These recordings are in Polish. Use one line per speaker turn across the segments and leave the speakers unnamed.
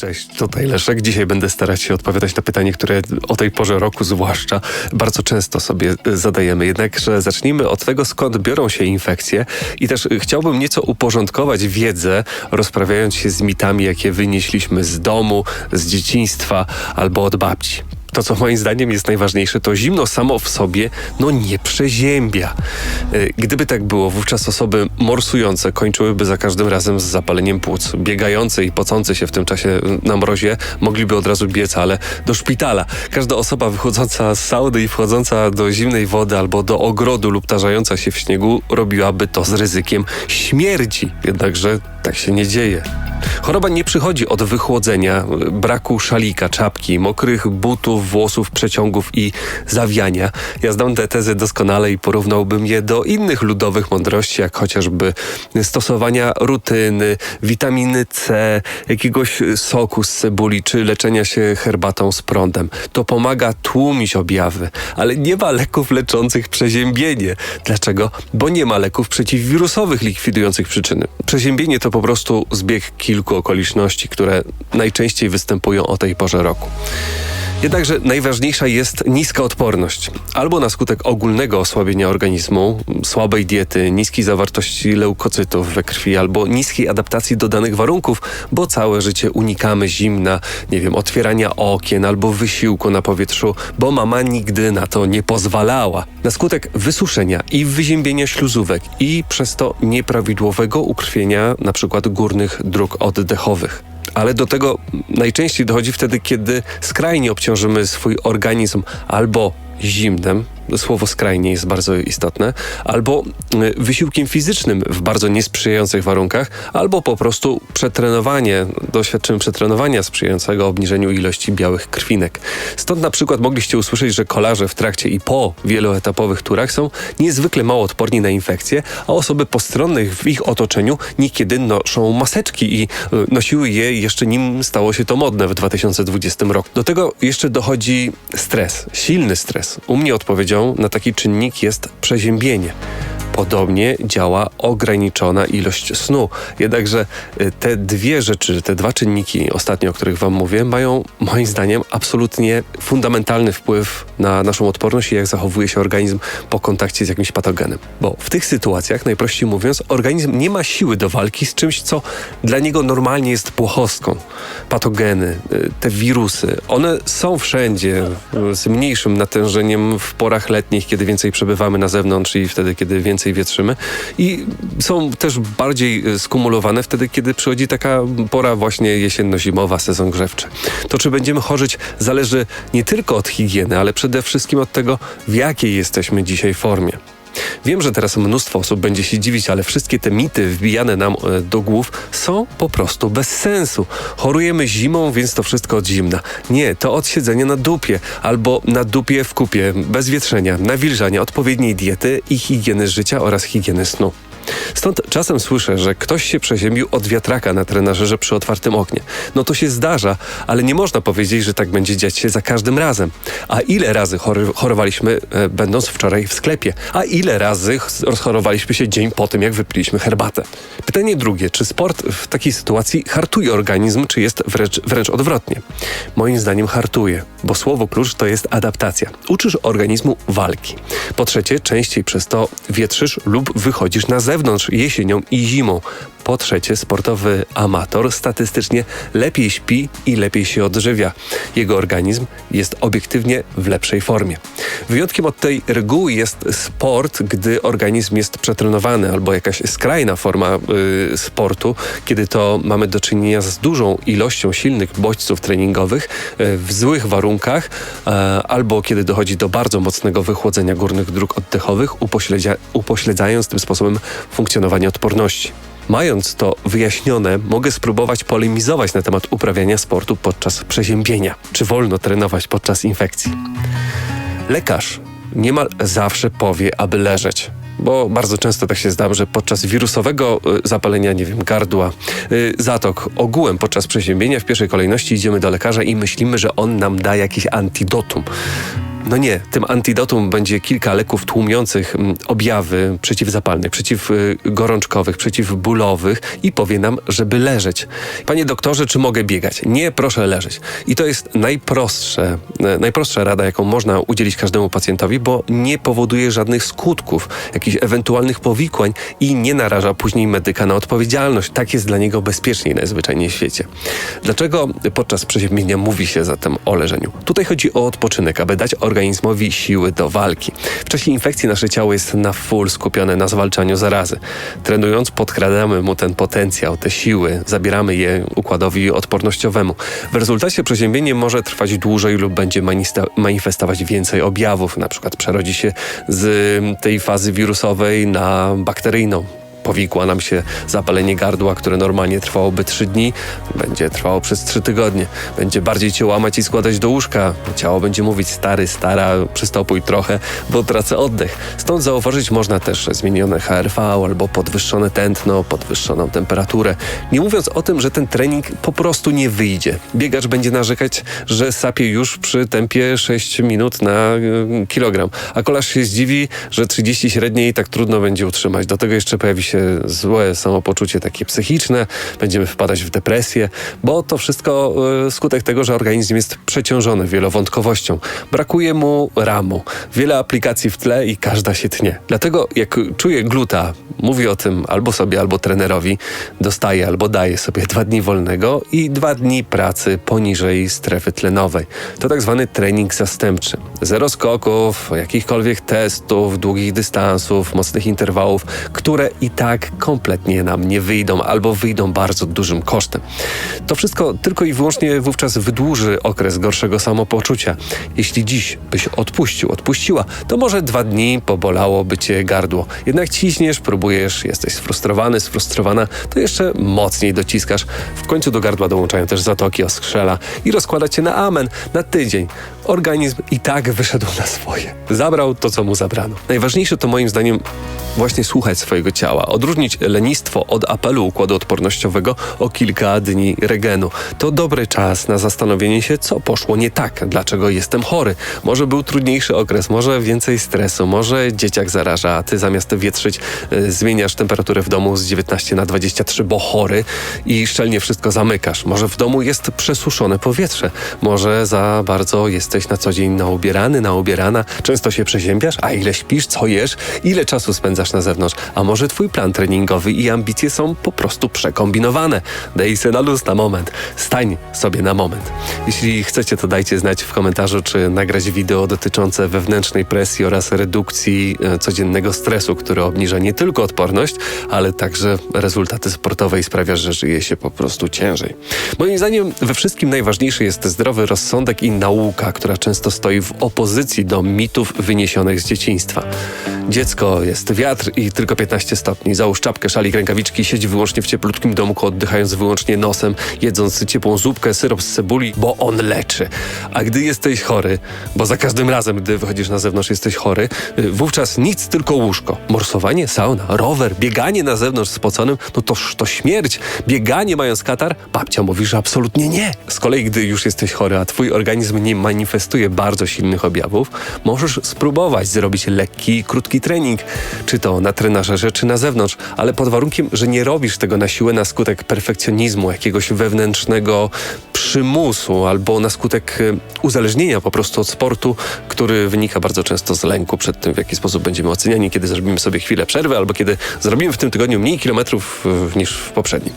Cześć, tutaj Leszek. Dzisiaj będę starać się odpowiadać na pytanie, które o tej porze roku zwłaszcza bardzo często sobie zadajemy. Jednakże zacznijmy od tego, skąd biorą się infekcje i też chciałbym nieco uporządkować wiedzę, rozprawiając się z mitami, jakie wynieśliśmy z domu, z dzieciństwa albo od babci to, co moim zdaniem jest najważniejsze, to zimno samo w sobie no nie przeziębia. Y, gdyby tak było, wówczas osoby morsujące kończyłyby za każdym razem z zapaleniem płuc. Biegające i pocące się w tym czasie na mrozie mogliby od razu biec, ale do szpitala. Każda osoba wychodząca z sauny i wchodząca do zimnej wody albo do ogrodu lub tarzająca się w śniegu robiłaby to z ryzykiem śmierci. Jednakże tak się nie dzieje. Choroba nie przychodzi od wychłodzenia, braku szalika, czapki, mokrych butów, włosów, przeciągów i zawiania. Ja znam te tezy doskonale i porównałbym je do innych ludowych mądrości, jak chociażby stosowania rutyny, witaminy C, jakiegoś soku z cebuli, czy leczenia się herbatą z prądem. To pomaga tłumić objawy, ale nie ma leków leczących przeziębienie. Dlaczego? Bo nie ma leków przeciwwirusowych likwidujących przyczyny. Przeziębienie to po prostu zbieg kilku okoliczności, które najczęściej występują o tej porze roku. Jednakże najważniejsza jest niska odporność. Albo na skutek ogólnego osłabienia organizmu, słabej diety, niskiej zawartości leukocytów we krwi, albo niskiej adaptacji do danych warunków, bo całe życie unikamy zimna, nie wiem, otwierania okien albo wysiłku na powietrzu, bo mama nigdy na to nie pozwalała. Na skutek wysuszenia i wyziębienia śluzówek i przez to nieprawidłowego ukrwienia np. górnych dróg oddechowych ale do tego najczęściej dochodzi wtedy, kiedy skrajnie obciążymy swój organizm albo zimnem, słowo skrajnie jest bardzo istotne, albo y, wysiłkiem fizycznym w bardzo niesprzyjających warunkach, albo po prostu przetrenowanie, doświadczymy przetrenowania sprzyjającego obniżeniu ilości białych krwinek. Stąd na przykład mogliście usłyszeć, że kolarze w trakcie i po wieloetapowych turach są niezwykle mało odporni na infekcje, a osoby postronnych w ich otoczeniu niekiedy noszą maseczki i y, nosiły je jeszcze nim stało się to modne w 2020 roku. Do tego jeszcze dochodzi stres, silny stres. U mnie odpowiedział na taki czynnik jest przeziębienie. Podobnie działa ograniczona ilość snu. Jednakże y, te dwie rzeczy, te dwa czynniki ostatnio, o których Wam mówię, mają moim zdaniem absolutnie fundamentalny wpływ na naszą odporność i jak zachowuje się organizm po kontakcie z jakimś patogenem. Bo w tych sytuacjach, najprościej mówiąc, organizm nie ma siły do walki z czymś, co dla niego normalnie jest płochostką. Patogeny, y, te wirusy, one są wszędzie z mniejszym natężeniem w porach letnich, kiedy więcej przebywamy na zewnątrz i wtedy, kiedy więcej więcej wietrzymy i są też bardziej e, skumulowane wtedy, kiedy przychodzi taka pora właśnie jesienno-zimowa, sezon grzewczy. To, czy będziemy chorzyć, zależy nie tylko od higieny, ale przede wszystkim od tego, w jakiej jesteśmy dzisiaj formie. Wiem, że teraz mnóstwo osób będzie się dziwić, ale wszystkie te mity wbijane nam e, do głów są po prostu bez sensu. Chorujemy zimą, więc to wszystko od zimna. Nie, to od siedzenia na dupie albo na dupie w kupie, bez wietrzenia, nawilżania, odpowiedniej diety i higieny życia oraz higieny snu. Stąd czasem słyszę, że ktoś się przeziębił od wiatraka na trenażerze przy otwartym oknie. No to się zdarza, ale nie można powiedzieć, że tak będzie dziać się za każdym razem. A ile razy chorowaliśmy e, będąc wczoraj w sklepie? A ile razy rozchorowaliśmy się dzień po tym, jak wypiliśmy herbatę? Pytanie drugie, czy sport w takiej sytuacji hartuje organizm, czy jest wręcz, wręcz odwrotnie? Moim zdaniem hartuje, bo słowo klucz to jest adaptacja. Uczysz organizmu walki. Po trzecie, częściej przez to wietrzysz lub wychodzisz na zewnątrz zewnątrz jesienią i zimą. Po trzecie, sportowy amator statystycznie lepiej śpi i lepiej się odżywia. Jego organizm jest obiektywnie w lepszej formie. Wyjątkiem od tej reguły jest sport, gdy organizm jest przetrenowany albo jakaś skrajna forma y, sportu, kiedy to mamy do czynienia z dużą ilością silnych bodźców treningowych y, w złych warunkach, y, albo kiedy dochodzi do bardzo mocnego wychłodzenia górnych dróg oddechowych, upośledzając tym sposobem funkcjonowanie odporności. Mając to wyjaśnione, mogę spróbować polemizować na temat uprawiania sportu podczas przeziębienia. Czy wolno trenować podczas infekcji? Lekarz niemal zawsze powie, aby leżeć bo bardzo często tak się zdarza, że podczas wirusowego y, zapalenia, nie wiem, gardła, y, zatok, ogółem podczas przeziębienia w pierwszej kolejności idziemy do lekarza i myślimy, że on nam da jakieś antidotum. No nie, tym antidotum będzie kilka leków tłumiących mm, objawy przeciwzapalnych, przeciwgorączkowych, przeciwbólowych i powie nam, żeby leżeć. Panie doktorze, czy mogę biegać? Nie, proszę leżeć. I to jest najprostsze, e, najprostsza rada, jaką można udzielić każdemu pacjentowi, bo nie powoduje żadnych skutków, jakichś ewentualnych powikłań i nie naraża później medyka na odpowiedzialność. Tak jest dla niego bezpieczniej najzwyczajniej w świecie. Dlaczego podczas przeziębienia mówi się zatem o leżeniu? Tutaj chodzi o odpoczynek, aby dać organizmowi siły do walki. W czasie infekcji nasze ciało jest na full skupione na zwalczaniu zarazy. Trenując podkradamy mu ten potencjał, te siły, zabieramy je układowi odpornościowemu. W rezultacie przeziębienie może trwać dłużej lub będzie manifestować więcej objawów, na przykład przerodzi się z tej fazy wirusowej na bakteryjną powikła nam się zapalenie gardła, które normalnie trwałoby 3 dni, będzie trwało przez 3 tygodnie. Będzie bardziej cię łamać i składać do łóżka. Ciało będzie mówić stary, stara, przystopuj trochę, bo tracę oddech. Stąd zauważyć można też zmienione HRV albo podwyższone tętno, podwyższoną temperaturę. Nie mówiąc o tym, że ten trening po prostu nie wyjdzie. Biegacz będzie narzekać, że sapie już przy tempie 6 minut na y, kilogram, a kolarz się zdziwi, że 30 średniej tak trudno będzie utrzymać. Do tego jeszcze pojawi się złe samopoczucie takie psychiczne, będziemy wpadać w depresję, bo to wszystko y, skutek tego, że organizm jest przeciążony wielowątkowością. Brakuje mu ramu, wiele aplikacji w tle i każda się tnie. Dlatego jak czuję gluta, mówię o tym albo sobie, albo trenerowi, dostaję albo daję sobie dwa dni wolnego i dwa dni pracy poniżej strefy tlenowej. To tak zwany trening zastępczy. Zero skoków, jakichkolwiek testów, długich dystansów, mocnych interwałów, które i tak kompletnie nam nie wyjdą albo wyjdą bardzo dużym kosztem. To wszystko tylko i wyłącznie wówczas wydłuży okres gorszego samopoczucia. Jeśli dziś byś odpuścił, odpuściła, to może dwa dni pobolałoby cię gardło. Jednak ciśniesz, próbujesz, jesteś sfrustrowany, sfrustrowana, to jeszcze mocniej dociskasz. W końcu do gardła dołączają też zatoki oskrzela i rozkłada cię na amen, na tydzień. Organizm i tak wyszedł na swoje. Zabrał to, co mu zabrano. Najważniejsze to moim zdaniem właśnie słuchać swojego ciała, odróżnić lenistwo od apelu układu odpornościowego o kilka dni regenu. To dobry czas na zastanowienie się, co poszło nie tak, dlaczego jestem chory. Może był trudniejszy okres, może więcej stresu, może dzieciak zaraża, a ty zamiast wietrzyć y, zmieniasz temperaturę w domu z 19 na 23, bo chory i szczelnie wszystko zamykasz. Może w domu jest przesuszone powietrze, może za bardzo jesteś na co dzień naubierany, naubierana, często się przeziębiasz, a ile śpisz, co jesz, ile czasu spędzasz na zewnątrz, a może twój plan treningowy i ambicje są po prostu przekombinowane. Daj se na luz na moment. Stań sobie na moment. Jeśli chcecie, to dajcie znać w komentarzu, czy nagrać wideo dotyczące wewnętrznej presji oraz redukcji e, codziennego stresu, który obniża nie tylko odporność, ale także rezultaty sportowe i sprawia, że żyje się po prostu ciężej. Moim zdaniem we wszystkim najważniejszy jest zdrowy rozsądek i nauka, która często stoi w opozycji do mitów wyniesionych z dzieciństwa. Dziecko jest wiatr i tylko 15 stopni. Załóż czapkę, szalik, rękawiczki, siedź wyłącznie w cieplutkim domku, oddychając wyłącznie nosem, jedząc ciepłą zupkę, syrop z cebuli, bo on leczy. A gdy jesteś chory, bo za każdym razem, gdy wychodzisz na zewnątrz, jesteś chory, y, wówczas nic, tylko łóżko. Morsowanie, sauna, rower, bieganie na zewnątrz spoconym, no toż to śmierć. Bieganie mając katar, babcia mówi, że absolutnie nie. Z kolei, gdy już jesteś chory, a twój organizm nie manifestuje bardzo silnych objawów, możesz spróbować zrobić lekki, krótki trening, czy to na trenażerze, czy na zewnątrz, ale pod warunkiem, że nie robisz tego na siłę na skutek perfekcjonizmu, jakiegoś wewnętrznego przymusu albo na skutek y, uzależnienia po prostu od sportu, który wynika bardzo często z lęku przed tym, w jaki sposób będziemy oceniani, kiedy zrobimy sobie chwilę przerwy albo kiedy zrobimy w tym tygodniu mniej kilometrów y, niż w poprzednim.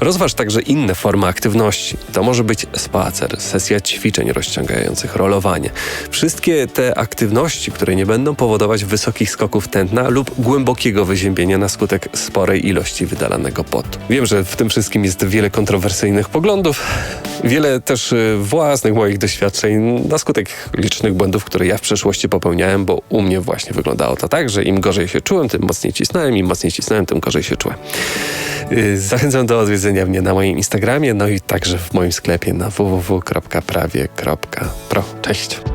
Rozważ także inne formy aktywności. To może być spacer, sesja ćwiczeń rozciągających, rolowanie. Wszystkie te aktywności, które nie będą powodować wysokich skoków tętna lub głębokiego wyziębienia na skutek sporej ilości wydalanego potu. Wiem, że w tym wszystkim jest wiele kontrowersyjnych poglądów, wiele też y, własnych moich doświadczeń na skutek licznych błędów, które ja w przeszłości popełniałem, bo u mnie właśnie wyglądało to tak, że im gorzej się czułem, tym mocniej cisnąłem, im mocniej cisnąłem, tym gorzej się czułem. Y, zachęcam do odwiedzenia mnie na moim Instagramie, no i także w moim sklepie na www.prawie.pro. Cześć!